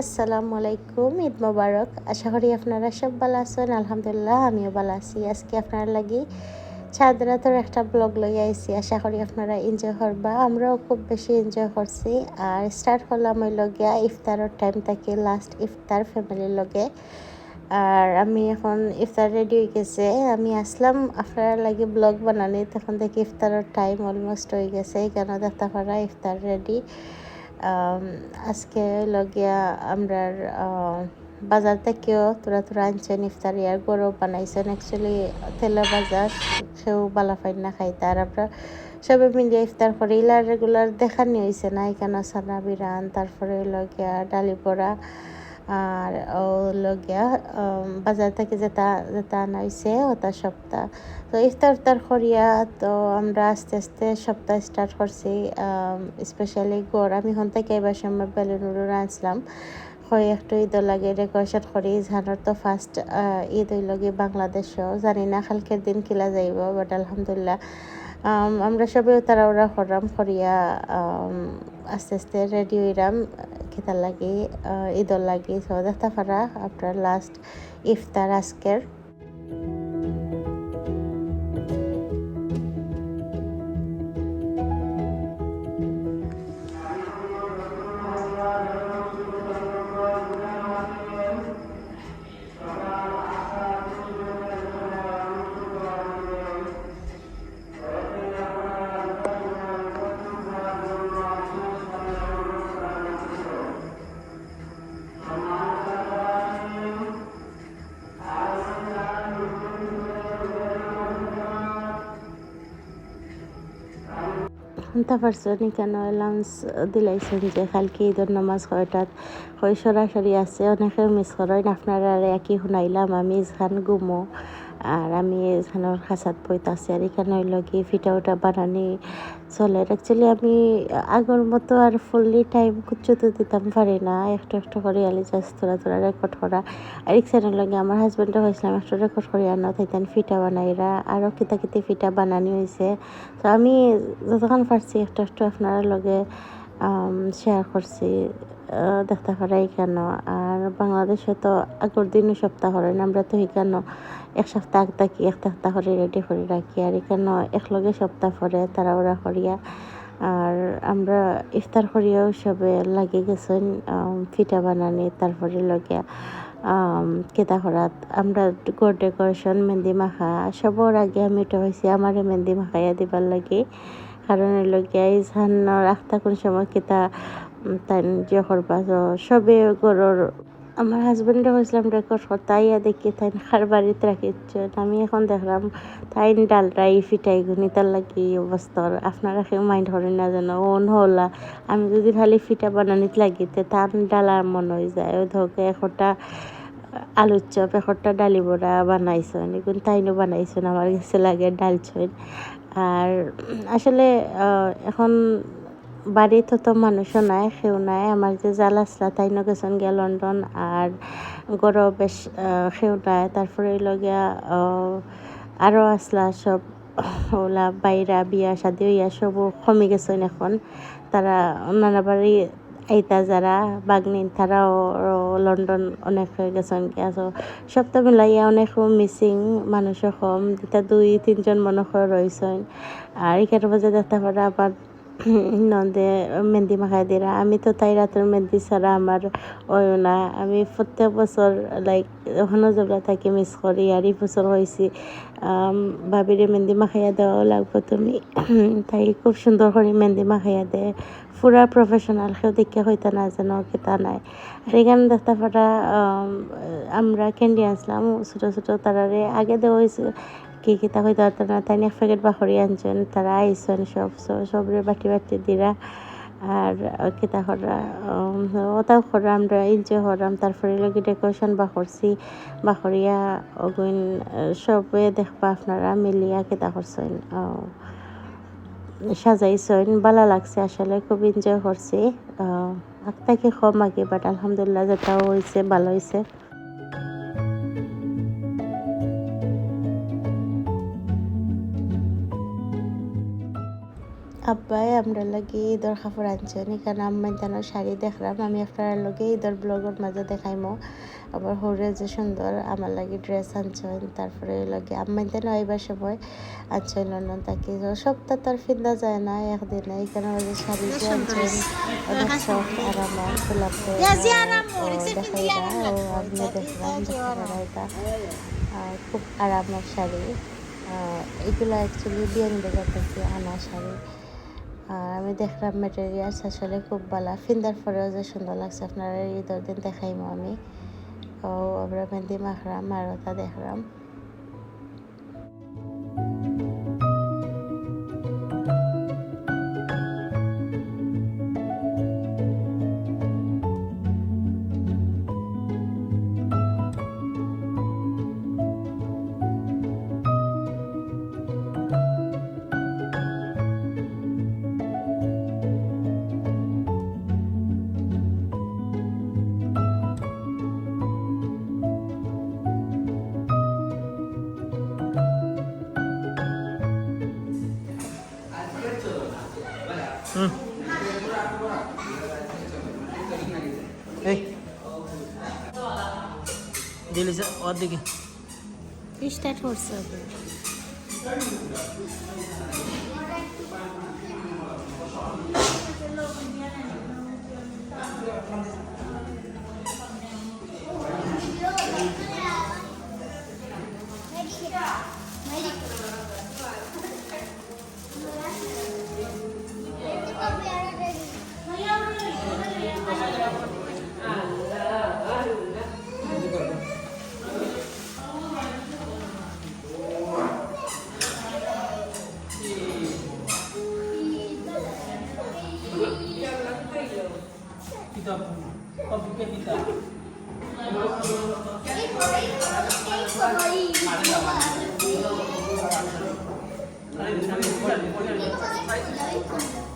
আসসালামু আলাইকুম, ঈদ মোবারক। আশা করি আপনারা সব ভালো আছেন। আলহামদুলিল্লাহ, আমিও ভালো আছি। আজকে আপনারা লাগি চাঁদরাতর একটা ব্লগ লই আইছি। আশা করি আপনারা এনজয় করবা। আমরাও খুব বেশি এনজয় করছি। আর স্টার্ট করলাম ওই লগিয়া ইফতারের টাইম থেকে লাস্ট ইফতার ফ্যামিলির লগে। আর আমি এখন ইফতার রেডি হয়ে গেছে। আমি আসলাম আপনারা লাগে ব্লগ বানানি। তখন দেখি ইফতারের টাইম অলমোস্ট হয়ে গেছে। এখানে দেখতে পারা ইফতার রেডি আজকে লগিয়া আমরা বাজার থেকেও তোরা তোরা আনছেন ইফতার আর গরু বানাইছেন। অ্যাকচুয়ালি তেলের বাজার, সেও বালা ফাইন না খাইতে। আর আমরা সবে মিলিয়ে ইফতার করে। ইলার রেগুলার দেখানি হয়েছে না, এখানে সানা বিরান তারপরে লগিয়া ডালি পড়া আর ও লগিয়া বাজার থেকে যেটা যেটা হয়েছে ওটা সপ্তাহ। তো ইফতার উফতার করিয়া তো আমরা আস্তে আস্তে সপ্তাহ স্টার্ট করছি স্পেশালি গড়। আমি হন থেকে এবার সময় বেলুনুরু আনছিলাম। হয় একটু ঈদ লাগে ডেকোরেশন করি। ঝানোর তো ফার্স্ট ঈদ হইল গিয়ে বাংলাদেশও। জানি না কালকের দিন কিলা যাইব বাট আলহামদুলিল্লাহ। আমরা সবাই তারা ওরা করলাম, করিয়া আস্তে আস্তে রেডি হইলাম। খেতার লাগি ঈদর লাগি। সদাস্তা ফারা আপনার লাস্ট ইফতার আজকের। পারছেন কেন এলাউন্স দিলাইছেন যে কালকে ঈদের নামাজ কয়টাত কই সরাসরি আছে অনেকে মিস করেন আপনারা একই শুনাইলাম আমি ইসখান গুমো আর আমি এখানের খাসাত বইতাছি আর এখানে হইল কি ফিটা উটা বানানি চলে। অ্যাকচুয়ালি আমি আগের মতো আর ফুললি টাইম কুচ্ছুতে দিতাম পারি না। একটু একটু করে আলি জাস্ট তোরা তোরা রেকর্ড করা। আর এখানের লগে আমার হাজব্যান্ডও হয়েছিলাম, একটু রেকর্ড করে আনা তাইতেন ফিটা বানাইরা। আরও কিতা কিতে ফিটা বানানি হয়েছে তো আমি যতক্ষণ পারছি একটু একটু আপনার লগে শেয়ার করছি দেখতে পারাই কেন? আর বাংলাদেশে তো আগের দিনও সপ্তাহ না, আমরা তো কেন এক সপ্তাহ আগ থাকি, এক সপ্তাহ করে রেডি করে রাখি, আর এখানে একলগে সপ্তাহ পরে তারা ওরা করিয়া। আর আমরা ইফতার করিয়াও সবে লাগে গেছেন ফিটা বানানি, তারপরে লগিয়া কেতা করাত আমরা গোর ডেকোরেশন মেহেন্দি মাখা, সবর আগে আমি এটা হয়েছি আমারে মেহেন্দি মাখাইয়া দিবার লাগে। কারণ লগিয়া এই ঝান্নর আখতা কোন সময় কেতা তাই যে করবা সবে গরর আমার হাজব্যান্ডে হয়েছিলাম রেকর্ড তাইয়া দেখি তাই খার বাড়িতে রাখিচ্ছে। আমি এখন দেখলাম তাই ডালটাই ফিটাই গুনি, তার লাগি অবস্থা। আপনারা কেউ মাইন্ড করেন না যেন ওন হলা আমি যদি খালি ফিটা বানানিত লাগিতে, তার ডালার মন হয়ে যায়। ওই একটা আলুর চপ একটা ডালি বড়া বানাইছেন এখন তাইনও বানাইছেন, আমার কাছে লাগে ডাল ছইন। আর আসলে এখন বাড়িতে তো মানুষও নাই, সেও নাই। আমার যে জাল আসলা তাই গেছেন গিয়া লন্ডন আর গরো বেশ সেও নাই। তারপরে লগিয়া আরও আসলা সব, ওলা বাইরা, বিয়া শাদি হইয়া সবও কমে গেছেন এখন। তারা নানা বাড়ি আইতা যারা বাগনি তারাও লন্ডন অনেক হয়ে গেছেন সো সপ্তাহ মিলাইয়া অনেক মিসিং মানুষও কম যেটা দুই তিনজন মনে রয়েছেন। আর এখানে বাজে দেখতে পারে আবার নন্দে, মেহেন্দি মাখাই দিরা। আমি তো তাই রাতের মেহেন্দি ছাড়া আমার ওই না। আমি প্রত্যেক বছর লাইক যেগুলো থাকি মিস করি আর এই বছর হয়েছি ভাবিরে মেহেন্দি মাখাইয়া দেওয়াও লাগবে তুমি। তাই খুব সুন্দর করে মেহেন্দি মাখাইয়া দেয় পুরা প্রফেশনাল কেউ দেখে হইতে না যেন কেতা নাই। আর এখানে দেখতে পারা আমরা ক্যান্ডি আসলাম ছোটো ছোটো তারারে। আগে দেওয়া হয়েছে কি কি তা না, তাই এক প্যাকেট বাকরি আনছেন তারা আইসেন সব সবরে বাটি বাটি দিরা। আর কিতা করা ওটাও করা আমরা এনজয় করাম তারপরে লগে ডেকোরেশন বা করছি বা করিয়া ওগুন সবে দেখবা আপনারা মিলিয়া কিতা করছেন সাজাইছেন ভালো লাগছে আসলে, খুব এনজয় করছি। আত্মাকে কম আগে বাট আলহামদুলিল্লাহ যেটাও হয়েছে ভালো হয়েছে আব্বাই আমরা লাগে ঈদর কাপড় আনছেন এখানে আম্মাই তেনার শাড়ি দেখলাম আমি আপনার লগে ঈদর ব্লগের মাঝে দেখাইমো। আবার হরে যে সুন্দর আমার লাগে ড্রেস আনছেন তারপরে লাগে আম্মাই তেন আইবার সময় আনছেন লন্ডন তাকে। সপ্তাহ তার ফিন্দা যায় না একদিনে। এখানে মাঝে শাড়ি যে আনছেন অনেক সফট আরাম গোলাপে দেখাই না ও আমি দেখলাম আর খুব আরামের শাড়ি। এগুলো অ্যাকচুয়ালি বিয়ান বাজার থেকে আনা শাড়ি। আর আমি দেখলাম মেটেরিয়ালস আসলে খুব ভালো ফিন্দার পরেও যে সুন্দর লাগছে আপনারা ঈদের দিন দেখাইমো আমি ও আমরা মেহেন্দি মাখলাম আর ওটা দেখলাম দিলি ওর দিকে স্টার্ট করছে কিতাব 아니, 근데 자기 머리, 머리를. 이거 사실 여기 있던데.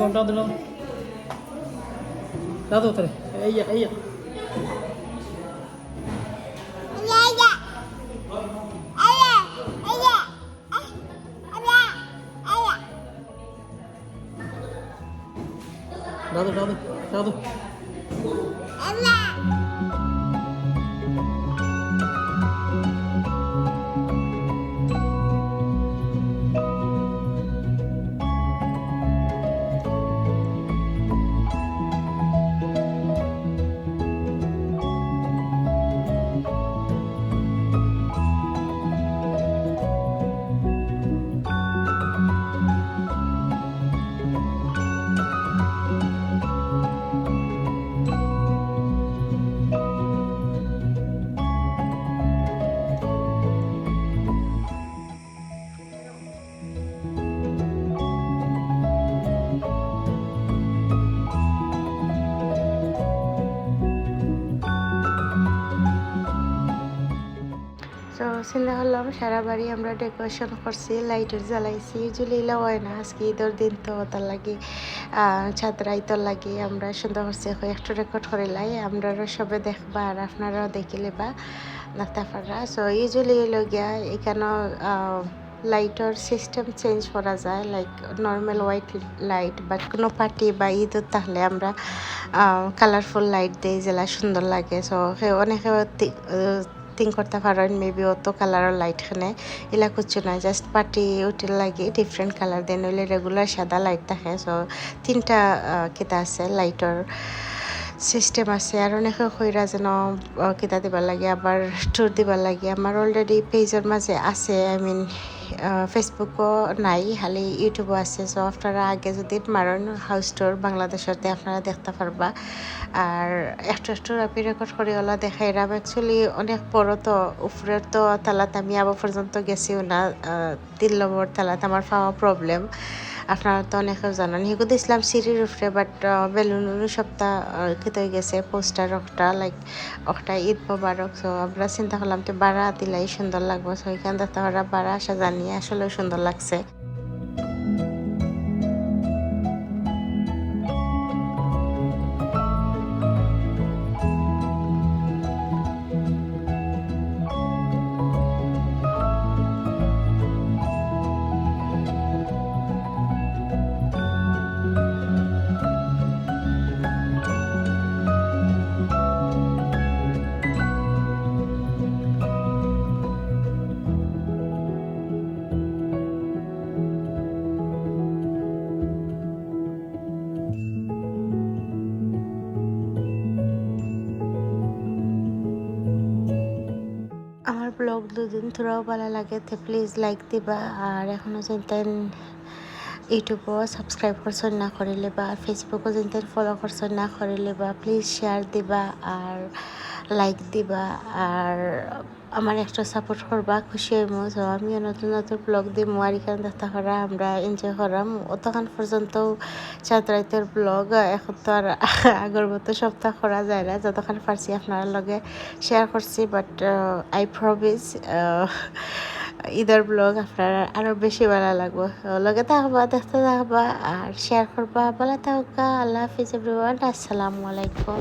কোনটা দিল দাদু তারে এই যা এই যা দাদু দাদু দাদু চিন্তা সারা বাড়ি আমরা ডেকোরেশন করছি লাইটের জ্বালাইছি ইউজুয়ালি এলা হয় না। আজকে ঈদের দিন তো তার লাগি ছাত্রাই তো লাগি, আমরা সুন্দর করছি একটু রেকর্ড করে লাই আমরা সবে দেখবা আর আপনারাও দেখিলে বা পারা সো ইউজুয়ালি এলো গিয়া এখানেও লাইটের সিস্টেম চেঞ্জ করা যায় লাইক নর্মাল হোয়াইট লাইট বা কোনো পার্টি বা ঈদের তাহলে আমরা কালারফুল লাইট দিই যেটা সুন্দর লাগে। সো অনেকে থিঙ্ক করতে পারেন মেবি অত কালারও লাইট খানে। এলা কিছু না জাস্ট পার্টি উঠিল লাগে ডিফারেন্ট কালার দেন, নইলে রেগুলার সাদা লাইট থাকে। সো তিনটা কেতা আছে লাইটর সিস্টেম আছে। আর অনেকে কইরা যেন কিতা দিবার লাগে, আবার ট্যুর দিবার লাগে। আমার অলরেডি পেজের মাঝে আছে আই মিন ফেসবুকও নাই, খালি ইউটিউবও আছে। সো আপনারা আগে যদি মারণ হাউস টোর বাংলাদেশতে আপনারা দেখতে পারবা। আর একটু একটু আমি রেকর্ড করে ওলা দেখাইলাম অ্যাকচুয়ালি অনেক বড় তো, উপরের তো তালাত আমি আবার পর্যন্ত গেছিও না। তিন নম্বর তালাত আমার পাওয়া প্রবলেম আপনারা তো অনেকে জানান হেগু দিয়েছিলাম সিঁড়ির উপরে বাট বেলুন সপ্তাহ খেতে গেছে, পোস্টার একটা লাইক একটা ঈদ মোবারক সো আমরা চিন্তা করলাম তো বাড়া দিলাই সুন্দর লাগবে সো এখান তো ওরা বাড়া আসা জানিয়ে আসলে সুন্দর লাগছে। দুদিন ধরেও ভালো লাগে তো প্লিজ লাইক দিবা। আর এখনও যেন ইউটিউবও সাবস্ক্রাইব করছেন না করিলে বা ফেসবুকও চিন্তেন ফলো করছেন না করিলে বা প্লিজ শেয়ার দিবা। আর লাইক দিবা আর আমার একটা সাপোর্ট করবা, খুশি হইম। তো আমিও নতুন নতুন ব্লগ দিই আর এখানে দেখা করা, আমরা এনজয় করাম। অতক্ষণ পর্যন্ত চাঁদ রাইতের ব্লগ এখন তো আর আগের মতো সপ্তাহ করা যায় না। যতক্ষণ পারছি আপনার লগে শেয়ার করছি বাট আই প্রমিস ঈদের ব্লগ আপনার আরও বেশি ভালো লাগবে। লগে থাকবা, দেখতে থাকবা আর শেয়ার করবা। ভালো থাকা আল্লাহ হাফিজ এভরিওয়ান আসসালামু আলাইকুম।